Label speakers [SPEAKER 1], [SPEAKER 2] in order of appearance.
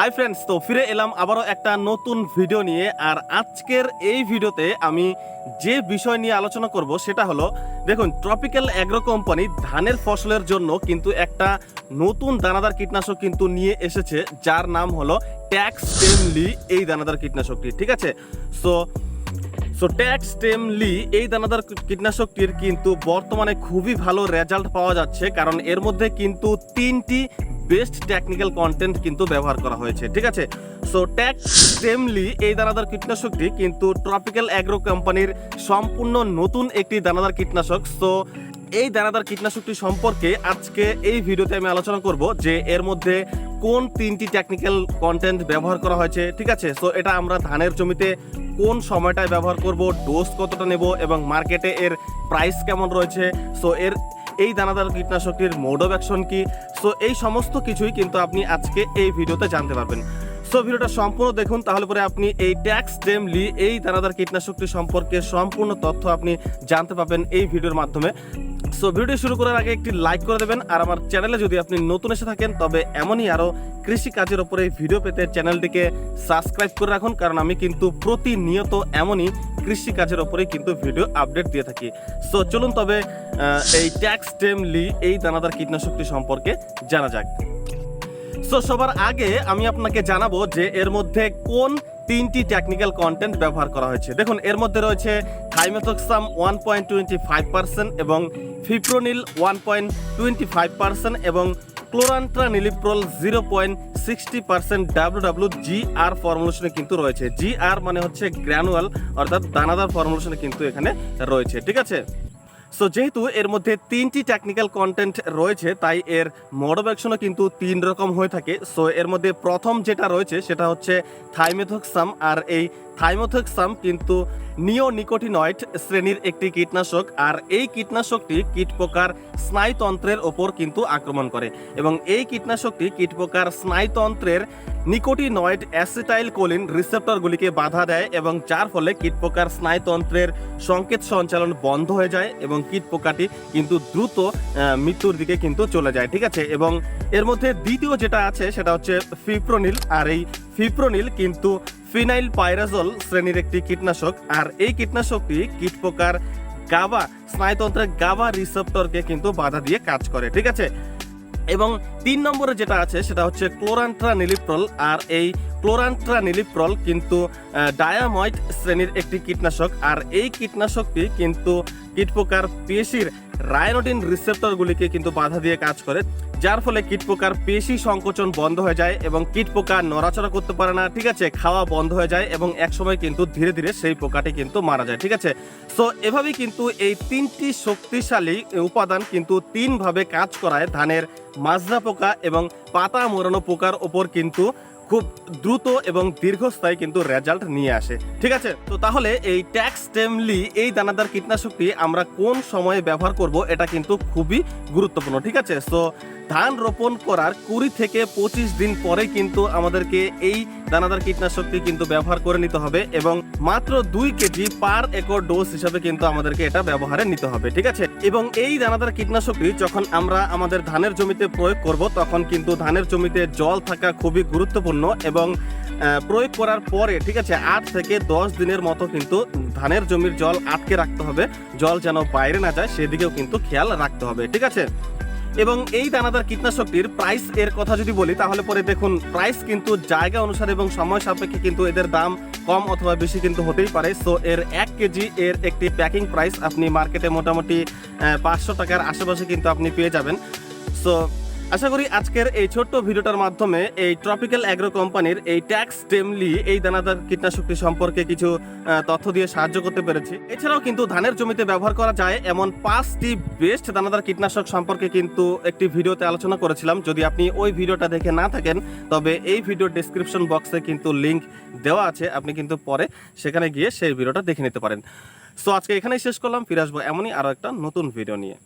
[SPEAKER 1] Hi friends, তো ফিরে এলাম আবারও একটা নতুন ভিডিও নিয়ে। আর আজকের এই ভিডিওতে আমি যে বিষয় নিয়ে আলোচনা করব সেটা হলো, দেখুন ট্রপিক্যাল অ্যাগ্রো কোম্পানি ধানের ফসলের জন্য কিন্তু একটা নতুন দানাদার কীটনাশক কিন্তু নিয়ে এসেছে, যার নাম হলো ট্যাক্স টেনলি এই দানাদার কীটনাশকটি, ঠিক আছে? সো সো ট্যাক্স টেমলি এই দানাদার কীটনাশকটির কিন্তু বর্তমানে খুবই ভালো রেজাল্ট পাওয়া যাচ্ছে, কারণ এর মধ্যে কিন্তু তিনটি বেস্ট টেকনিক্যাল কন্টেন্ট কিন্তু ব্যবহার করা হয়েছে, ঠিক আছে? সো ট্যাক্স টেমলি এই দানাদার কীটনাশকটি কিন্তু ট্রপিক্যাল অ্যাগ্রো কোম্পানির সম্পূর্ণ নতুন একটি দানাদার কীটনাশক। সো এই দানাদার কীটনাশকটি সম্পর্কে আজকে এই ভিডিওতে আমি আলোচনা করব যে এর মধ্যে কোন তিনটি টেকনিক্যাল কন্টেন্ট ব্যবহার করা হয়েছে, ঠিক আছে? সো এটা আমরা ধানের জমিতে কোন সময়টায় ব্যবহার করব ডোজ কতটা নেব এবং মার্কেটে এর প্রাইস কেমন রয়েছে? সো এর এই দানাদার কীটনাশকটির মোড অ্যাকশন কি? সো এই সমস্ত কিছুই কিন্তু আপনি আজকে এই ভিডিওতে জানতে পারবেন। সো ভিডিওটা সম্পূর্ণ দেখুন, তাহলে পরে আপনি এই ট্যাক্স টেমলি এই দানাদার কীটনাশকটি সম্পর্কে সম্পূর্ণ তথ্য আপনি জানতে পাবেন এই ভিডিওর মাধ্যমে। সো ভিডিও শুরু করার আগে একটি লাইক করে দেবেন, আর আমার চ্যানেলে যদি আপনি নতুন এসে থাকেন, তবে এমনই আরও কৃষি কাজের ওপরে ভিডিও পেতে চ্যানেলটিকে সাবস্ক্রাইব করে রাখুন, কারণ আমি কিন্তু প্রতিনিয়ত এমনই কৃষি কাজের ওপরে কিন্তু ভিডিও আপডেট দিয়ে থাকি। সো চলুন তবে এই ট্যাক্স টেমলি এই দানাদার কীটনাশকটি সম্পর্কে জানা যাক। সো সবার আগে আমি আপনাকে জানাব যে এর মধ্যে কোন তিনটি টেকনিক্যাল কন্টেন্ট ব্যবহার করা হয়েছে। দেখুন, এর মধ্যে রয়েছে thiamethoxam one point twenty five percent এবং fipronil one point twenty five percent এবং chlorantraniliprole zero point sixty percent W W G R ফর্মুলেশনে কিন্তু রয়েছে। জি আর মানে হচ্ছে গ্র্যানুয়াল অর্থাৎ দানাদার ফর্মুলেশনে কিন্তু এখানে রয়েছে। ঠিক আছে? সো যেহেতু এর মধ্যে তিনটি টেকনিক্যাল কন্টেন্ট রয়েছে, তাই এর মোড অফ অ্যাকশনও কিন্তু তিন রকম হয়ে থাকে। সো এর মধ্যে প্রথম যেটা রয়েছে, সেটা হচ্ছে থাইমেথক্সাম আর এই থাইমোথক্সাম কিন্তু নিওনিকোটিনয়েড শ্রেণির একটি কীটনাশক, আর এই কীটনাশকটি কীটপোকার স্নায়ুতন্ত্রের ওপর কিন্তু আক্রমণ করে। এবং এই কীটনাশকটি কীটপোকার স্নায়ুতন্ত্রের নিকোটিনয়েড অ্যাসিটাইল কোলিন রিসেপ্টরগুলিকে বাধা দেয় এবং যার ফলে কীটপোকার স্নায়ুতন্ত্রের সংকেত সঞ্চালন বন্ধ হয়ে যায় এবং কীটপোকাটি কিন্তু দ্রুত মৃত্যুর দিকে কিন্তু চলে যায়, ঠিক আছে? এবং এর মধ্যে দ্বিতীয় যেটা আছে সেটা হচ্ছে ফিপ্রোনিল, আর এই ফিপ্রোনিল কিন্তু ফিনাইল পাইরাজল শ্রেণির একটি কীটনাশক, আর এই কীটনাশকটি কীটপোকার গাবা, স্নায়ুতন্ত্রের গাবা রিসেপ্টরকে কিন্তু বাধা দিয়ে কাজ করে, ঠিক আছে? এবং তিন নম্বরে যেটা আছে, সেটা হচ্ছে ক্লোরান্ট্রা নিলিপ্রল আর এই ক্লোরান্ট্রা নিলিপ্রল কিন্তু ডায়াময়েড শ্রেণির একটি কীটনাশক, আর এই কীটনাশকটি কিন্তু কীটপোকার পেশির রায়নোডিন রিসেপ্টরগুলিকে কিন্তু বাধা দিয়ে কাজ করে, যার ফলে কীটপোকার পেশি সংকোচন বন্ধ হয়ে যায় এবং কীটপোকা নড়াচড়া করতে পারে না, ঠিক আছে? খাওয়া বন্ধ হয়ে যায় এবং একসময় কিন্তু ধীরে ধীরে সেই পোকাটি কিন্তু মারা যায়, ঠিক আছে? সো এভাবেই কিন্তু এই তিনটি শক্তিশালী উপাদান কিন্তু তিনভাবে কাজ করায় ধানের মাজরা পোকা এবং পাতা মোড়ানো পোকার ওপর কিন্তু খুব দ্রুত এবং দীর্ঘস্থায়ী কিন্তু রেজাল্ট নিয়ে আসে। ঠিক আছে? তো তাহলে এই ট্যাক্স টেমলি এই দানাদার কীটনাশকটি আমরা কোন সময়ে ব্যবহার করব এটা কিন্তু খুবই গুরুত্বপূর্ণ, ঠিক আছে? সো ধান রোপণ করার কুড়ি থেকে পঁচিশ দিন পরে কিন্তু আমাদেরকে এই দানাদার কীটনাশকটি কিন্তু ব্যবহার করে নিতে হবে এবং মাত্র দুই কেজি পার একর ডোজ হিসাবে কিন্তু আমাদেরকে এটা ব্যবহারে নিতে হবে, ঠিক আছে? এবং এই দানাদার কীটনাশকটি যখন আমরা আমাদের ধানের জমিতে প্রয়োগ করব, তখন কিন্তু ধানের জমিতে জল থাকা খুবই গুরুত্বপূর্ণ এবং প্রয়োগ করার পরে, ঠিক আছে, আট থেকে দশ দিনের মতো কিন্তু ধানের জমির জল আটকে রাখতে হবে। জল যেন বাইরে না যায়, সেদিকেও কিন্তু খেয়াল রাখতে হবে, ঠিক আছে? এবং এই দানাদার কীটনাশকটির প্রাইস এর কথা যদি বলি, তাহলে পরে দেখুন প্রাইস কিন্তু জায়গা অনুসারে এবং সময় সাপেক্ষে কিন্তু এদের দাম কম অথবা বেশি কিন্তু হতেই পারে। সো এর এক কেজি, এর একটি প্যাকিং প্রাইস আপনি মার্কেটে মোটামুটি পাঁচশো টাকার আশেপাশে কিন্তু আপনি পেয়ে যাবেন। সো আশা করি আজকের এই ছোট্ট ভিডিওটার মাধ্যমে এই ট্রপিক্যাল অ্যাগ্রো কোম্পানির এই ট্যাক্স টেমলি এই দানাদার কীটনাশকটি সম্পর্কে কিছু তথ্য দিয়ে সাহায্য করতে পেরেছি। এছাড়াও কিন্তু ধানের জমিতে ব্যবহার করা যায় এমন পাঁচটি বেস্ট দানাদার কীটনাশক সম্পর্কে কিন্তু একটি ভিডিওতে আলোচনা করেছিলাম। যদি আপনি ওই ভিডিওটা দেখে না থাকেন, তবে এই ভিডিও ডেসক্রিপশন বক্সে কিন্তু লিংক দেওয়া আছে। আপনি কিন্তু পরে সেখানে গিয়ে সেই ভিডিওটা দেখে নিতে পারেন। সো আজকে এখানেই শেষ করলাম। ফিরে আসব এমনই আরও একটা নতুন ভিডিও নিয়ে।